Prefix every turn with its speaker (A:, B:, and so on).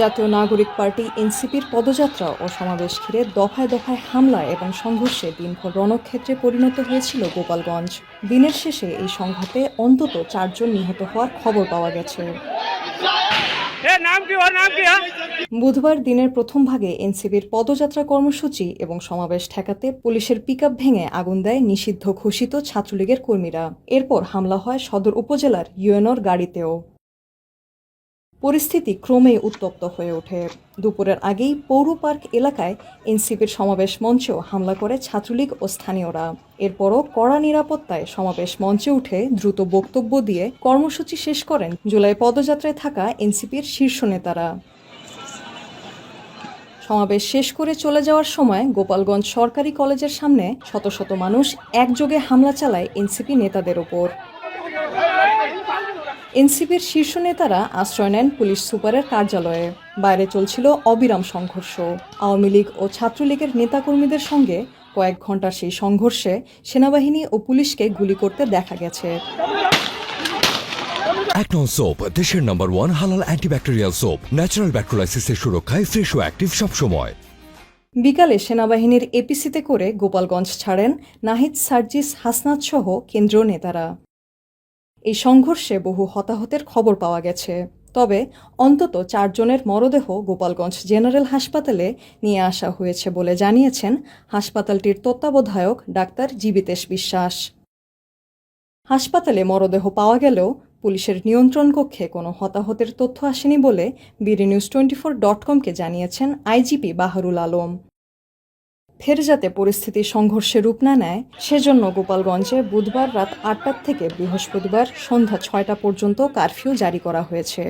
A: জাতীয় নাগরিক পার্টি এনসিপির পদযাত্রা ও সমাবেশ ঘিরে দফায় দফায় হামলা এবং সংঘর্ষে দিনভর রণক্ষেত্রে পরিণত হয়েছিল গোপালগঞ্জ। দিনের শেষে এই সংঘাতে অন্তত চারজন নিহত হওয়ার খবর পাওয়া গেছে।
B: হ্যাঁ?
A: বুধবার দিনের প্রথম ভাগে এনসিপির পদযাত্রা কর্মসূচি এবং সমাবেশ ঠেকাতে পুলিশের পিকআপ ভেঙে আগুন দেয় নিষিদ্ধ ঘোষিত ছাত্রলীগের কর্মীরা। এরপর হামলা হয় সদর উপজেলার ইউএনওর গাড়িতেও। পরিস্থিতি ক্রমেই উত্তপ্ত হয়ে ওঠে। দুপুরের আগেই পৌর পার্ক এলাকায় এনসিপির সমাবেশ মঞ্চেও হামলা করে ছাত্রলীগ ও স্থানীয়রা। এরপরও কড়া নিরাপত্তায় সমাবেশ মঞ্চে উঠে দ্রুত বক্তব্য দিয়ে কর্মসূচি শেষ করেন জুলাই পদযাত্রায় থাকা এনসিপির শীর্ষ নেতারা। সমাবেশ শেষ করে চলে যাওয়ার সময় গোপালগঞ্জ সরকারি কলেজের সামনে শত শত মানুষ একযোগে হামলা চালায় এনসিপি নেতাদের ওপর। এনসিপির শীর্ষ নেতারা আশ্রয় নেন পুলিশ সুপারের কার্যালয়ে। বাইরে চলছিল অবিরাম সংঘর্ষ। আওয়ামী লীগ ও ছাত্রলীগের নেতাকর্মীদের সঙ্গে কয়েক ঘণ্টার সেই সংঘর্ষে সেনাবাহিনী ও পুলিশকে গুলি করতে দেখা গেছে।
C: অ্যাকনন সোপ দেশের নাম্বার ওয়ান হালাল অ্যান্টিব্যাকটেরিয়াল সোপ ন্যাচারাল ব্যাকটেরিয়ালাইসিসের সুরক্ষায় ফ্রেশ ও অ্যাক্টিভ সবসময়।
A: বিকালে সেনাবাহিনীর এপিসিতে করে গোপালগঞ্জ ছাড়েন নাহিদ সার্জিস হাসনাত সহ কেন্দ্রীয় নেতারা। এই সংঘর্ষে বহু হতাহতের খবর পাওয়া গেছে। তবে অন্তত চারজনের মরদেহ গোপালগঞ্জ জেনারেল হাসপাতালে নিয়ে আসা হয়েছে বলে জানিয়েছেন হাসপাতালটির তত্ত্বাবধায়ক ডাক্তার জীবিতেশ বিশ্বাস। হাসপাতালে মরদেহ পাওয়া গেলেও পুলিশের নিয়ন্ত্রণ কক্ষে কোনো হতাহতের তথ্য আসেনি বলে BD news twenty four dot কমকে জানিয়েছেন আইজিপি বাহারুল আলম। ফের যাতে পরিস্থিতি সংঘর্ষে রূপ না নেয়, সেজন্য গোপালগঞ্জে বুধবার রাত আটটার থেকে বৃহস্পতিবার সন্ধ্যা ছয়টা পর্যন্ত কারফিউ জারি করা হয়েছে।